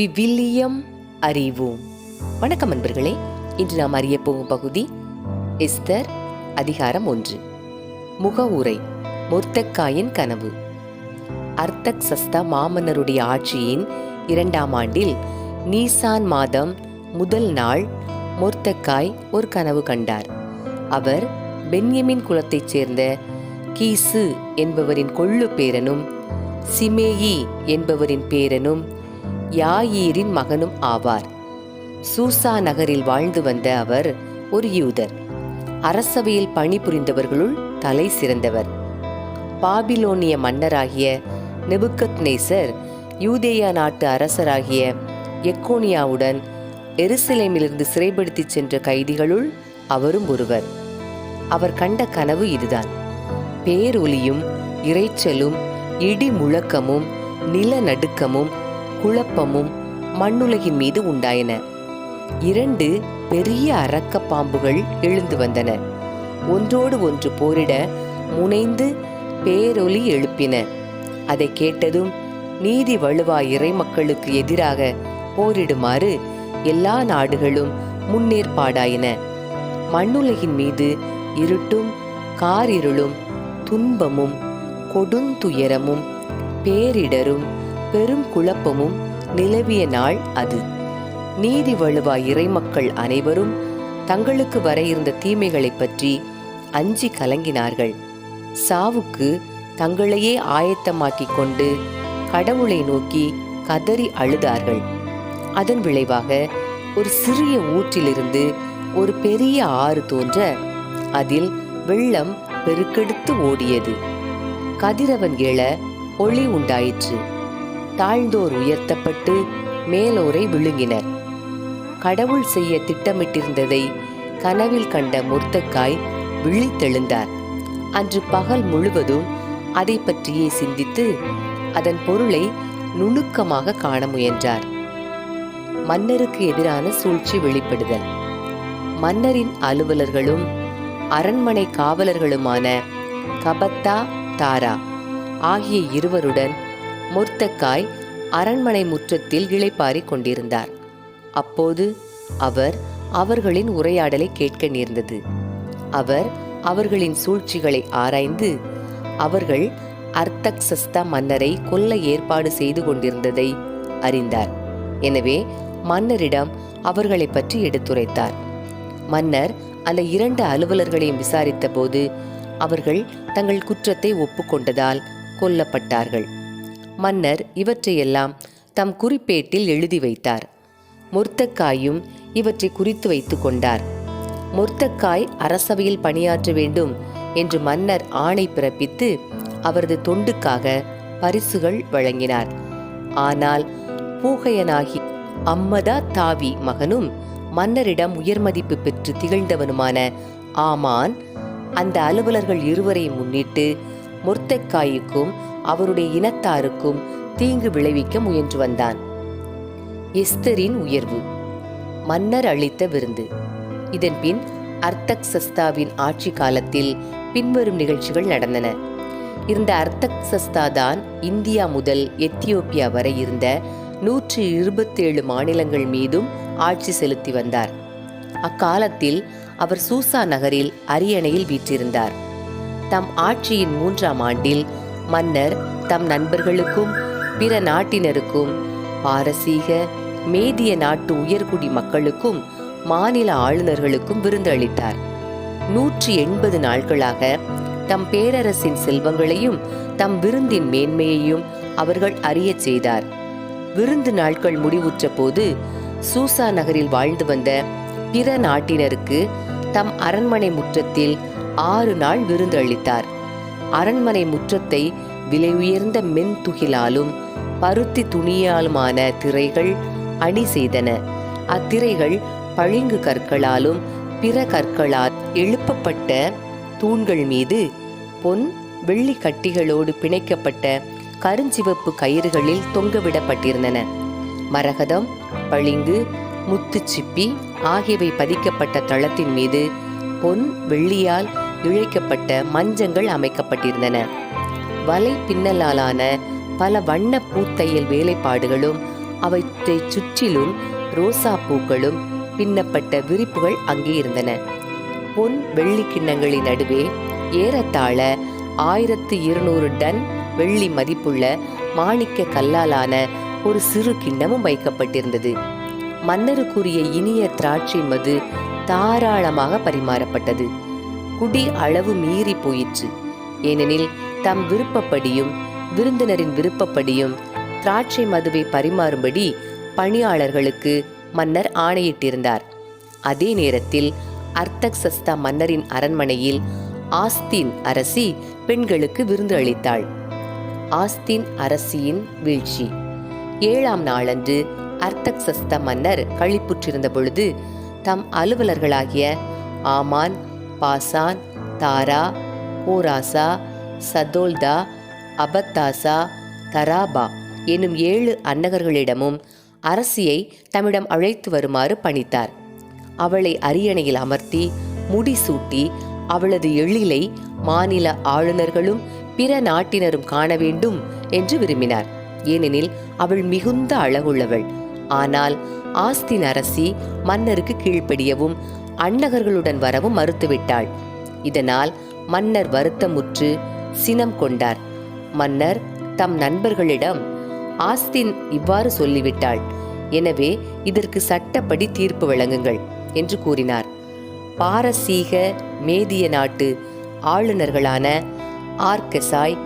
விவிலியம் அறிவோம். வணக்கம் அன்பர்களே இன்று நாம் அறிய போகும் பகுதி எஸ்தர் அதிகாரம் ஒன்று. முகவுரை முர்த்தக்காயின் கனவு. அர்த்தக் சஸ்தா மாமன்னருடைய ஆட்சியின் இரண்டாம் ஆண்டில் நீசான் மாதம் முதல் நாள் மொர்த்தக்காய் ஒரு கனவு கண்டார். அவர் பென்யமின் குலத்தைச் சேர்ந்த கீசு என்பவரின் கொள்ளு பேரனும் சிமேயி என்பவரின் பேரனும் யாயீரின் மகனும் ஆவார். சூசா நகரில் வாழ்ந்து வந்த அவர் ஒரு யூதர். அரசவையில் பணிபுரிந்தவர்களுள் தலை சிறந்தவர். பாபிலோனிய மன்னராகிய நெபுக்கத் நேசர் யூதேயா நாட்டு அரசராகிய எக்கோனியாவுடன் எருசலேமிலிருந்து சிறைப்படுத்திச் சென்ற கைதிகளுள் அவரும் ஒருவர். அவர் கண்ட கனவு இதுதான். பேரொலியும் இரைச்சலும் இடி முழக்கமும் நிலநடுக்கமும் குழப்பமும் மண்ணுலகின் மீது உண்டாயின. இரண்டு பெரிய அரக்க பாம்புகள் எழுந்து வந்தன. ஒன்றோடு ஒன்று போரிட முனைந்து பேரொலி எழுப்பின. அதை கேட்டதும் நீதி வலுவா இறை மக்களுக்கு எதிராக போரிடுமாறு எல்லா நாடுகளும் முன்னேற்பாடாயின. மண்ணுலகின் மீது இருட்டும் காரிருளும் துன்பமும் கொடுந்துயரமும் பேரிடரும் பெரும் குழப்பமும் நிலவிய நாள் அது. நீதி வலுவா இறைமக்கள் அனைவரும் தங்களுக்கு வர இருந்த தீமைகளைப் பற்றி அஞ்சி கலங்கினார்கள். சாவுக்கு தங்களையே ஆயத்தமாக்கிக் கொண்டு கடவுளை நோக்கி கதறி அழுதார்கள். அதன் விளைவாக ஒரு சிறிய ஊற்றிலிருந்து ஒரு பெரிய ஆறு தோன்ற அதில் வெள்ளம் பெருக்கெடுத்து ஓடியது. கதிரவன் எழ ஒளி உண்டாயிற்று. தாழ்ந்தோர் உயர்த்தப்பட்டு மேலோரை விழுங்கினர். கடவுள் செய்ய திட்டமிட்டிருந்ததை கனவில் கண்ட முர்த்தக்காய் விழித்தெழுந்தார். அன்று பகல் முழுவதும் அதை பற்றியே சிந்தித்து அதன் பொருளை நுணுக்கமாக காண முயன்றார். மன்னருக்கு எதிரான சூழ்ச்சி வெளிப்படுதல். மன்னரின் அலுவலர்களும் அரண்மனை காவலர்களுமான கபத்தா தாரா ஆகிய இருவருடன் மொர்த்தக்காய் அரண்மனை முற்றத்தில் இளைப்பாறிக் கொண்டிருந்தார். அப்போது அவர் அவர்களின் உரையாடலை கேட்க நேர்ந்தது. அவர் அவர்களின் சூழ்ச்சிகளை ஆராய்ந்து அவர்கள் அர்த்தக்சஸ்தா மன்னரை கொல்ல ஏற்பாடு செய்து கொண்டிருந்ததை அறிந்தார். எனவே மன்னரிடம் அவர்களை பற்றி எடுத்துரைத்தார். மன்னர் அந்த இரண்டு அலுவலர்களையும் விசாரித்த போது அவர்கள் தங்கள் குற்றத்தை ஒப்புக்கொண்டதால் கொல்லப்பட்டார்கள். மன்னர் இவற்றையெல்லாம் தம் குறிப்பேட்டில் எழுதி வைத்தார். முர்த்தக்காயும் இவற்றை குறித்து வைத்துக் கொண்டார். முர்த்தக்காய் அரசவையில் பணியாற்ற வேண்டும் என்று மன்னர் ஆணை பிறப்பித்து அவரது தொண்டுக்காக பரிசுகள் வழங்கினார். ஆனால் பூகையனாகி அம்மதா தாவி மகனும் மன்னரிடம் உயர்மதிப்பு பெற்று திகழ்ந்தவனுமான ஆமான் அந்த அலுவலர்கள் இருவரையும் முன்னிட்டு முர்த்தக்காய்க்கும் அவருடைய இனத்தாருக்கும் தீங்கு விளைவிக்க முயன்று வந்தான். எஸ்தரின் உயர்வு. மன்னர் அளித்த விருந்து. இதன்பின் அர்த்தக் சஸ்தாவின் ஆட்சி காலத்தில் பின்வரும் நிகழ்ச்சிகள் நடந்தன. இருந்த அர்த்தக் சஸ்தா தான் இந்தியா முதல் எத்தியோப்பியா வரை இருந்த நூற்றி இருபத்தேழு மாநிலங்கள் மீதும் ஆட்சி செலுத்தி வந்தார். அக்காலத்தில் அவர் சூசா நகரில் அரியணையில் வீற்றிருந்தார். தம் ஆட்சியின் மூன்றாம் ஆண்டில் மன்னர் தம் நண்பர்களுக்கும் பிற நாட்டினருக்கும் பாரசீக மேதிய நாட்டு உயர்குடி மக்களுக்கும் மாநில ஆளுநர்களுக்கும் விருந்து அளித்தார் நூற்றி எண்பது நாட்களாக தம் பேரரசின் செல்வங்களையும் தம் விருந்தின் மேன்மையையும் அவர்கள் அறியச் செய்தார். விருந்து நாட்கள் முடிவுற்ற போது சூசா நகரில் வாழ்ந்து வந்த பிற நாட்டினருக்கு தம் அரண்மனை முற்றத்தில் ஆறு நாள் விருந்தளித்தார் அரண்மனை முற்றத்தை விலை உயர்ந்த மென் துகிலாலும் பருத்தி துணியாலுமான திரைகள் அணி செய்தன. அத்திரைகள் பளிங்கு கற்களாலும் பிற கற்களால் எழுப்பப்பட்ட தூண்கள் மீது பொன் வெள்ளி கட்டிகளோடு பிணைக்கப்பட்ட கருஞ்சிவப்பு கயிறுகளில் தொங்கவிடப்பட்டிருந்தன. மரகதம் பளிங்கு முத்துச்சிப்பி ஆகியவை பதிக்கப்பட்ட தளத்தின் மீது பொன் வெள்ளியால் இழைக்கப்பட்ட மஞ்சங்கள் அமைக்கப்பட்டிருந்தன. வலை பின்னலாலான பல வண்ண பூத்தையல் வேலைப்பாடுகளும் அவற்றை சுற்றிலும் ரோசா பூக்களும் பின்னப்பட்ட விரிப்புகள் அங்கே இருந்தன. பொன் வெள்ளி கிண்ணங்களின் நடுவே ஏறத்தாழ ஆயிரத்து இருநூறு டன் வெள்ளி மதிப்புள்ள மாணிக்க கல்லாலான ஒரு சிறு கிண்ணமும் வைக்கப்பட்டிருந்தது. மன்னருக்குரிய இனிய திராட்சை மது தாராளமாக பரிமாறப்பட்டது. குடி அளவு மீறி போயிற்று. ஏனெனில் தம் விருப்பப்படியும் விருந்தினரின் விருப்பப்படியும் திராட்சை மதுவை பரிமாறும்படி பணியாளர்களுக்கு மன்னர் ஆணையிட்டிருந்தார். அதே நேரத்தில் அர்த்தக்சஸ்தா மன்னரின் அரண்மனையில் ஆஸ்தின் அரசி பெண்களுக்கு விருந்து அளித்தாள். ஆஸ்தின் அரசியின் வீழ்ச்சி. ஏழாம் நாளன்று அர்த்தக்சஸ்த மன்னர் கழிப்புற்றிருந்த பொழுது தம் அலுவலர்களாகிய ஆமான் பாசான் தாரா போராசா சதோல்தா அபத்தாசா தராபா எனும் ஏழு அன்னகர்களிடமும் அரசியை தம்மிடம் அழைத்து வருமாறு பணித்தார். அவளை அரியணையில் அமர்த்தி முடிசூட்டி அவளது எழிலை மாநில ஆளுநர்களும் பிற நாட்டினரும் காண வேண்டும் என்று விரும்பினார். ஏனெனில் அவள் மிகுந்த அழகுள்ளவள். ஆனால் ஆஸ்தின் அரசி மன்னருக்கு கீழ்ப்படியவும் அன்னகர்களுடன் வரவும் மறுத்துவிட்டாள். இதனால் மன்னர் வருத்தமுற்று சினம் கொண்டார். மன்னர் தம் நண்பர்களிடம் ஆஸ்தின் இவ்வாறு சொல்லிவிட்டாள் எனவே இதற்கு சட்டப்படி தீர்ப்பு வழங்குங்கள் என்று கூறினார். பாரசீக மேதிய நாட்டு ஆளுநர்களான ஆர்கசாய்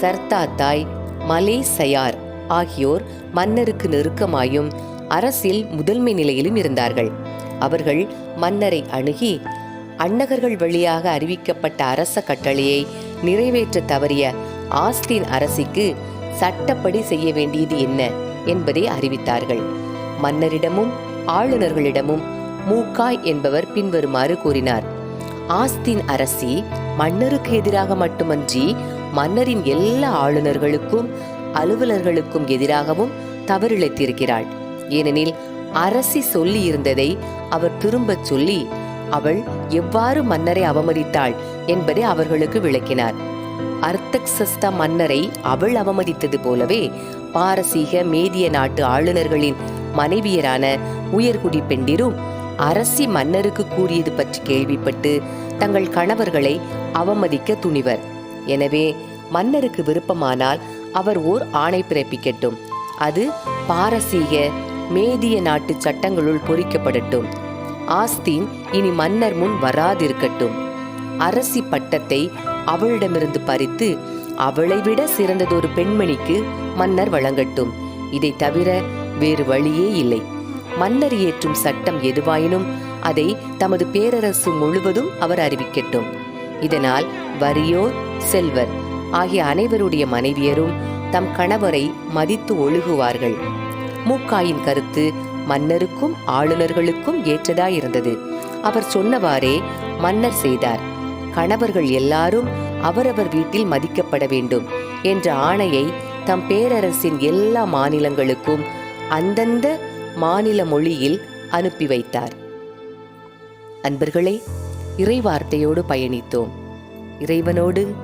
சர்தாத்தாய் மலேசயார் ஆகியோர் மன்னருக்கு நெருக்கமாயும் அரசில் முதன்மை நிலையிலும் இருந்தார்கள். அவர்கள் மன்னரை அணுகி அன்னகர்கள் வழியாக அறிவிக்கப்பட்ட அரச கட்டளையை நிறைவேற்ற தவறிய ஆஸ்தின் அரசிக்கு சட்டப்படி செய்ய வேண்டியது என்ன என்பதை அறிவித்தார்கள். மன்னரிடமும் ஆளுநர்களிடமும் மூக்காய் என்பவர் பின்வருமாறு கூறினார். ஆஸ்தின் அரசி மன்னருக்கு எதிராக மட்டுமன்றி மன்னரின் எல்லா ஆளுநர்களுக்கும் அலுவலர்களுக்கும் எதிராகவும் தவறிழைத்திருக்கிறாள். ஏனெனில் அரசி சொல்லி இருந்ததை அவர் திரும்பச் சொல்லி அவள் எவ்வாறு மன்னரை அவமதித்தாள் என்பதை அவர்களுக்கு விளக்கினார். அர்த்தக்சஸ்த மன்னரை அவள் அவமதித்தது போலவே பாரசீக மேதிய நாட்டு ஆளுநர்களின் மனைவியரான உயர்குடி பெண்டிரும் அரசி மன்னருக்கு கூறியது பற்றி கேள்விப்பட்டு தங்கள் கணவர்களை அவமதிக்க துணிவர். எனவே மன்னருக்கு விருப்பமானால் அவர் ஓர் ஆணை பிறப்பிக்கட்டும். அது பாரசீக மேதிய நாட்டு சட்டங்களுள் பொறிக்கப்படட்டும். ஆஸ்தீன் இனி மன்னர் முன் வராதிருக்கட்டும். அரசி பட்டத்தை அவளிடமிருந்து பறித்து அவளை விட சிறந்ததொரு பெண்மணிக்கு மன்னர் வழங்கட்டும். இதை தவிர வேறு வழியே இல்லை. மன்னர் இயற்றும் சட்டம் எதுவாயினும் அதை தமது பேரரசு முழுவதும் அவர் அறிவிக்கட்டும். இதனால் வறியோர் செல்வர். ஆகிய அனைவருடைய மனைவியரும் தம் கணவரை மதித்து ஒழுகுவார்கள். மூக்காயின் கருத்து மன்னருக்கும் ஆளுநர்களுக்கும் ஏற்றதாயிருந்தது. அவர் சொன்னவாறே மன்னர் செய்தார். கணவர்கள் எல்லாரும் அவரவர் வீட்டில் மதிக்கப்பட வேண்டும் என்ற ஆணையை தம் பேரரசின் எல்லா மாநிலங்களுக்கும் அந்தந்த மாநில மொழியில் அனுப்பி வைத்தார். அன்பர்களே இறைவார்த்தையோடு பயணித்தோம். இறைவனோடு